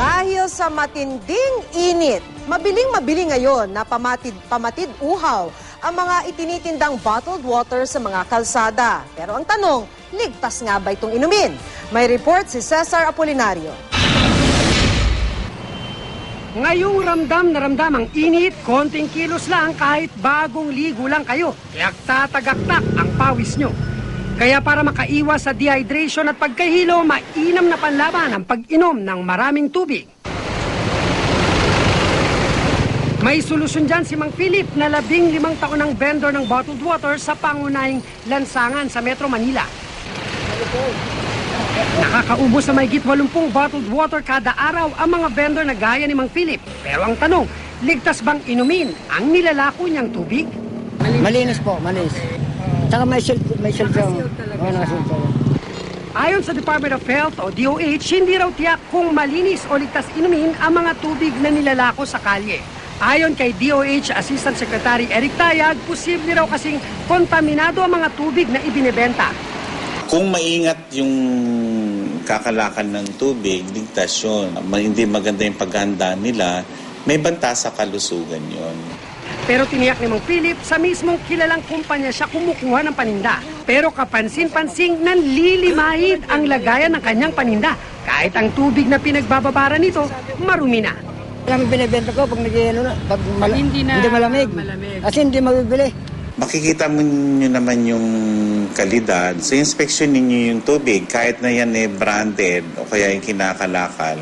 Dahil sa matinding init, mabiling-mabili ngayon na pamatid, pamatid uhaw ang mga itinitindang bottled water sa mga kalsada. Pero ang tanong, ligtas nga ba itong inumin? May report si Cesar Apolinario. Ngayong ramdam na ramdam ang init, konting kilos lang kahit bagong ligo lang kayo. Kaya tatagaktak ang pawis nyo. Kaya para makaiwas sa dehydration at pagkahilo, mainam na panlaban ang pag-inom ng maraming tubig. May solusyon dyan si Mang Philip na labing limang taon ng vendor ng bottled water sa pangunahing lansangan sa Metro Manila. Nakakaubos sa mahigit 80 bottled water kada araw ang mga vendor na gaya ni Mang Philip. Pero ang tanong, ligtas bang inumin ang nilalako niyang tubig? Malinis po, malinis. Saka may shield, may shield siya. Oo, naka-shield siya. Ayon sa Department of Health o DOH, hindi raw tiyak kung malinis o ligtas inumin ang mga tubig na nilalako sa kalye. Ayon kay DOH Assistant Secretary Eric Tayag, posible raw kasing kontaminado ang mga tubig na ibinebenta. Kung maingat yung kakalakan ng tubig, ligtas yun. Hindi maganda yung paghanda nila, may banta sa kalusugan yon. Pero tiniyak ni Mang Philip, sa mismong kilalang kumpanya siya kumukuha ng paninda. Pero kapansin-pansing nanlilimahid ang lagayan ng kanyang paninda. Kahit ang tubig na pinagbababara nito, marumi na. Kami binibenta ko pag nag-ano na, pag mal- hindi, malamig. Kasi hindi mabibili. Makikita mo nyo naman yung kalidad. So, inspection ninyo yung tubig, kahit na yan eh branded o kaya yung kinakalakal.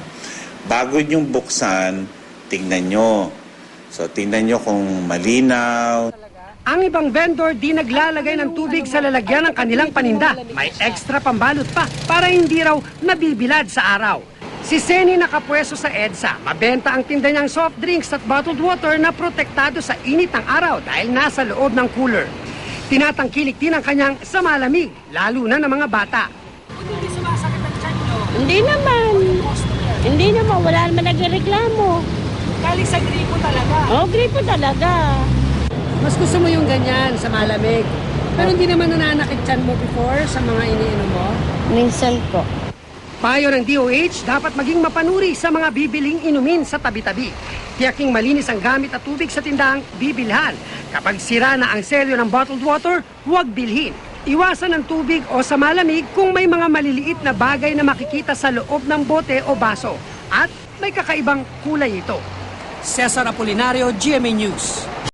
Bago nyo buksan, tingnan nyo. So, tingnan nyo kung malinaw, Ang ibang vendor di naglalagay ng tubig sa lalagyan ng kanilang paninda. May extra pambalot pa para hindi raw nabibilad sa araw. Si Seni nakapwesto sa EDSA. Mabenta ang tinda niyang soft drinks at bottled water na protektado sa init ng araw dahil nasa loob ng cooler. Tinatangkilik din ang kanyang sa malamig, lalo na ng mga bata. Hindi naman. Hindi naman. Wala naman nagreklamo. Galing sa gripo talaga. Oh, gripo talaga. Mas gusto mo yung ganyan sa malamig. Pero hindi naman nananakit tiyan mo before sa mga iniinom mo? Minsan po. Payo ng DOH, dapat maging mapanuri sa mga bibiling inumin sa tabi-tabi. Tiyaking malinis ang gamit at tubig sa tindahang bibilhan. Kapag sira na ang selyo ng bottled water, huwag bilhin. Iwasan ang tubig o sa malamig kung may mga maliliit na bagay na makikita sa loob ng bote o baso. At may kakaibang kulay ito. Cesar Apolinario, GMA News.